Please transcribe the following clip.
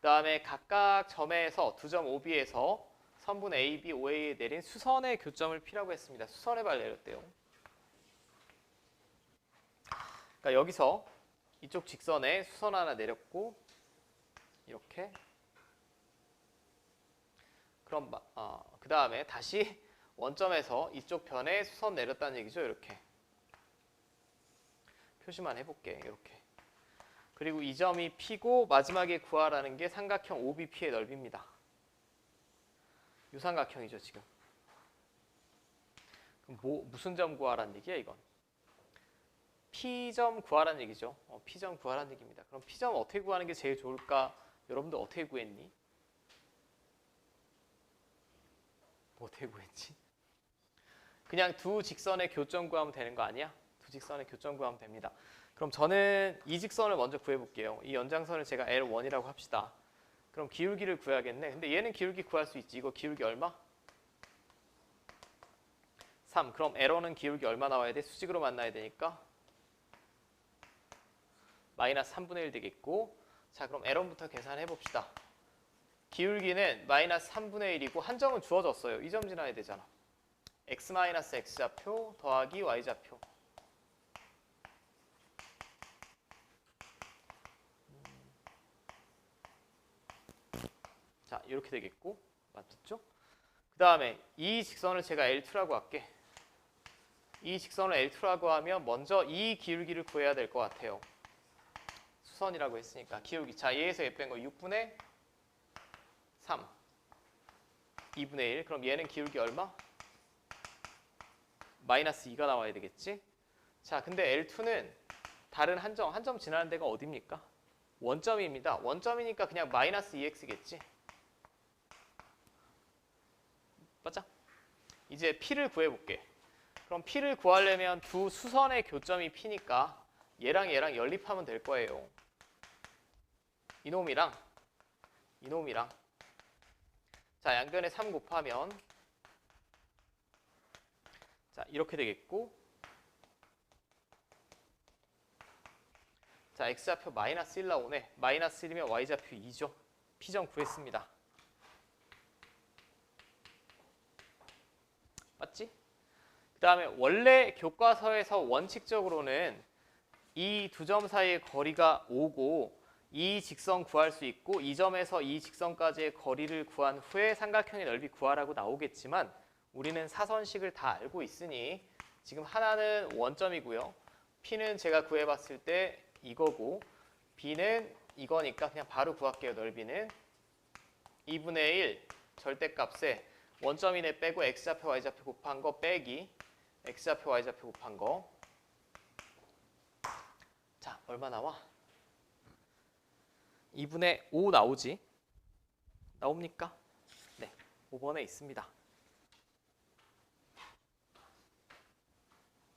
그 다음에 각각 점에서 두 점 OB에서 선분 AB, OA에 내린 수선의 교점을 P라고 했습니다. 수선의 발 내렸대요. 그러니까 여기서 이쪽 직선에 수선 하나 내렸고 이렇게 그럼 어, 그 다음에 다시 원점에서 이쪽 변에 수선 내렸다는 얘기죠. 이렇게 표시만 해볼게. 이렇게 그리고 이 점이 P고 마지막에 구하라는 게 삼각형 OBP의 넓이입니다. 유삼각형이죠 지금. 그럼 뭐 무슨 점 구하라는 얘기야 이건? P점 구하라는 얘기죠. 어, P점 구하라는 얘기입니다. 그럼 P점 어떻게 구하는 게 제일 좋을까? 여러분들 어떻게 구했니? 뭐 어떻게 구했지? 그냥 두 직선의 교점 구하면 되는 거 아니야? 두 직선의 교점 구하면 됩니다. 그럼 저는 이 직선을 먼저 구해볼게요. 이 연장선을 제가 L1이라고 합시다. 그럼 기울기를 구해야겠네. 근데 얘는 기울기 구할 수 있지. 이거 기울기 얼마? 3. 그럼 L1은 기울기 얼마 나와야 돼? 수직으로 만나야 되니까 마이너스 3분의 1 되겠고 자 그럼 L1부터 계산해 봅시다. 기울기는 마이너스 3분의 1이고 한 점은 주어졌어요. 이 점 지나야 되잖아. x 마이너스 x좌표 더하기 y좌표 자 이렇게 되겠고 맞죠? 그 다음에 이 직선을 제가 L2라고 할게 이 직선을 L2라고 하면 먼저 이 기울기를 구해야 될 것 같아요 수선이라고 했으니까 기울기 자 얘에서 얘 뺀 거 6분의 3 2분의 1 그럼 얘는 기울기 얼마? 마이너스 2가 나와야 되겠지? 자 근데 L2는 다른 한 점, 한점 지나는 데가 어딥니까? 원점입니다. 원점이니까 그냥 마이너스 2x겠지? 맞죠? 이제 P를 구해볼게. 그럼 P를 구하려면 두 수선의 교점이 P니까 얘랑 얘랑 연립하면 될 거예요. 이놈이랑 이놈이랑 자 양변에 3 곱하면 자 이렇게 되겠고 자 x좌표 마이너스 1 나오네 마이너스 1이면 y좌표 2죠 P점 구했습니다 맞지? 그 다음에 원래 교과서에서 원칙적으로는 이 두 점 사이의 거리가 5고 이 직선 구할 수 있고 이 점에서 이 직선까지의 거리를 구한 후에 삼각형의 넓이 구하라고 나오겠지만 우리는 사선식을 다 알고 있으니 지금 하나는 원점이고요. P는 제가 구해봤을 때 이거고 B는 이거니까 그냥 바로 구할게요. 넓이는 2분의 1 절대값에 원점이네 빼고 x좌표 y좌표 곱한 거 빼기 x좌표 y좌표 곱한 거. 자, 얼마 나와? 2분의 5 나오지? 나옵니까? 네, 5번에 있습니다.